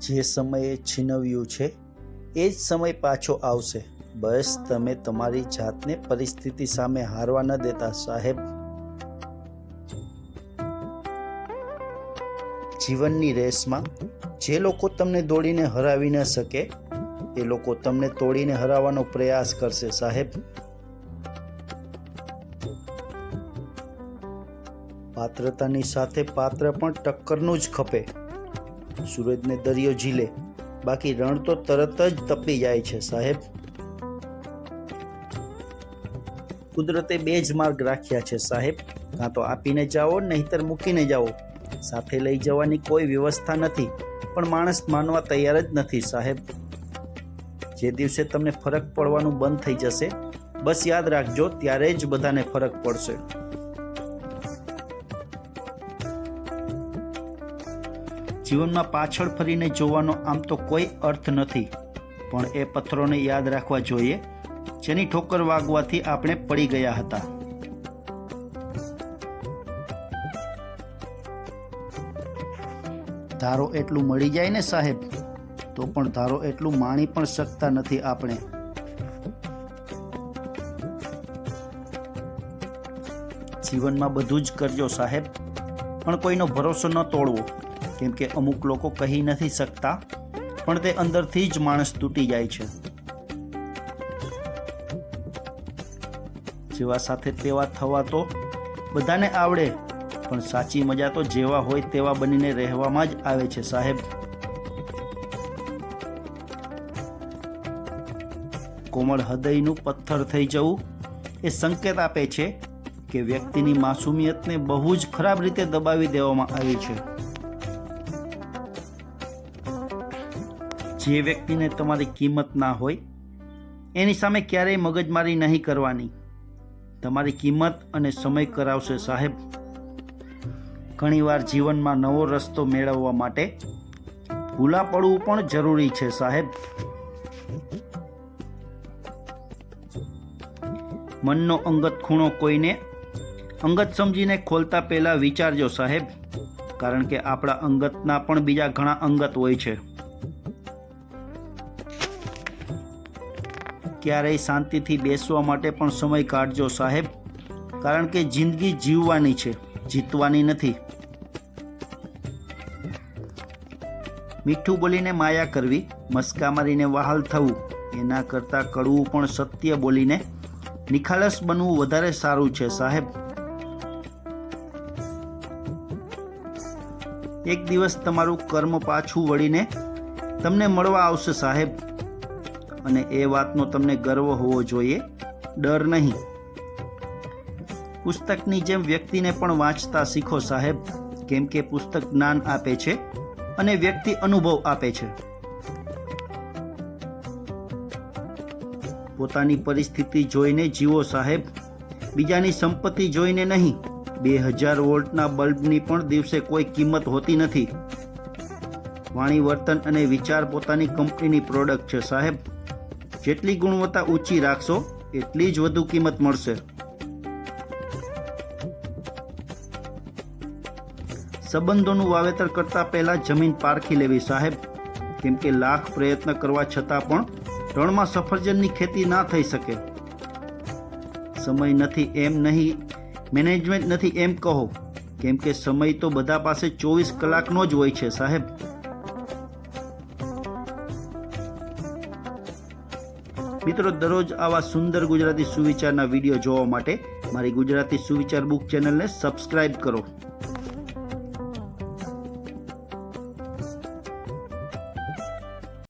જે સમયે છીનવ્યું છે, એ જ સમય પાછો આવશે. બસ તમે તમારી જાતને પરિસ્થિતિ સામે હારવા ન દેતા, સાહેબ. જીવનની રેસમાં જે લોકો તમને દોડીને હરાવી ન શકે, એ લોકો તમને તોડીને હરાવવાનો પ્રયાસ કરશે, સાહેબ. પાત્રતાની સાથે પાત્ર પણ ટક્કરનું જ ખપે. સૂરજને દરિયો ઝીલે. બાકી રણ તો તરત જ તપી જાય છે, સાહેબ. કુદરતે બે જ માર્ગ રાખ્યા છે, સાહેબ. કાં તો આપીને જાઓ, નહીતર મૂકીને જાઓ. સાથે લઈ જવાની કોઈ વ્યવસ્થા નથી. પણ માણસ માનવા તૈયાર જ નથી, સાહેબ. જે દિવસે તમને ફરક પડવાનું બંધ થઈ જશે, બસ યાદ રાખજો, ત્યારે જ બધાને ફરક પડશે. જીવનમાં પાછળ ફરીને જોવાનો આમ તો કોઈ અર્થ નથી. પણ એ પથ્થરોને યાદ રાખવા જોઈએ, જેની ઠોકર વાગવાથી આપણે પડી ગયા હતા. ધારો એટલું મળી જાય ને સાહેબ, તો પણ ધારો એટલું માણી પણ શકતા નથી આપણે. જીવનમાં બધું જ કરજો સાહેબ. પણ કોઈનો ભરોસો ન તોડવો, કેમ કે અમુક લોકો કહી નથી શકતા, પણ તે અંદરથી જ માણસ તૂટી જાય છે. જેવા સાથે તેવા થવા તો બધાને આવડે, પણ સાચી મજા તો જેવા હોય તેવા બનીને રહેવામાં જ આવે છે, સાહેબ. કોમળ હૃદયનું પથ્થર થઈ જવું એ સંકેત આપે છે કે વ્યક્તિની માસુમિયતને બહુ જ ખરાબ રીતે દબાવી દેવામાં આવી છે. જે વ્યક્તિને તમારી કિંમત ના હોય, એની સામે ક્યારેય મગજમારી નહીં કરવાની. તમારી કિંમત અને સમય કરાવશે સાહેબ. ઘણીવાર જીવનમાં નવો રસ્તો મેળવવા માટે ભૂલા પડવું પણ જરૂરી છે સાહેબ. મનનો અંગત ખૂણો કોઈને અંગત સમજીને ખોલતા પહેલાં વિચારજો સાહેબ, કારણ કે આપણા અંગતના પણ બીજા ઘણા અંગત હોય છે. ક્યારેય શાંતિથી બેસવા માટે પણ સમય કાઢજો સાહેબ, કારણ કે જિંદગી જીવવાની છે, જીતવાની નથી. મીઠું બોલીને માયા કરવી, મસ્કા મારીને વહાલ થવું, એના કરતાં કડવું પણ સત્ય બોલીને નિખાલસ બનવું વધારે સારું છે સાહેબ. એક દિવસ તમારું કર્મ પાછું વળીને તમને મળવા આવશે સાહેબ. અને એ વાતનો તમને ગર્વ હોવો જોઈએ, ડર નહીં. પુસ્તકની જેમ વ્યક્તિને પણ વાંચતા શીખો સાહેબ, કેમ કે પુસ્તક જ્ઞાન આપે છે અને વ્યક્તિ અનુભવ આપે છે. પોતાની પરિસ્થિતિ જોઈને જીવો સાહેબ, બીજાની સંપત્તિ જોઈને નહીં. બે હજાર વોલ્ટના બલ્બની પણ દિવસે કોઈ કિંમત હોતી નથી. વાણી વર્તન અને વિચાર પોતાની કંપનીની પ્રોડક્ટ છે, સાહેબ. જેટલી ગુણવત્તા ઊંચી રાખશો, એટલી જ વધુ કિંમત મળશે. સંબંધોનું વાવેતર કરતા પહેલા જમીન પારખી લેવી, સાહેબ. કેમ કે લાખ પ્રયત્ન કરવા છતાં પણ રણમાં સફરજનની ખેતી ના થઈ શકે. સમય નથી, એમ નહીં મેનેજમેન્ટ નથી એમ કહો. કેમ કે સમય તો બધા પાસે ચોવીસ કલાકનો જ હોય છે, સાહેબ. મિત્રો, દરરોજ આવા સુંદર ગુજરાતી સુવિચારના વીડિયો જોવા માટે મારી ગુજરાતી સુવિચાર બુક ચેનલને સબસ્ક્રાઇબ કરો.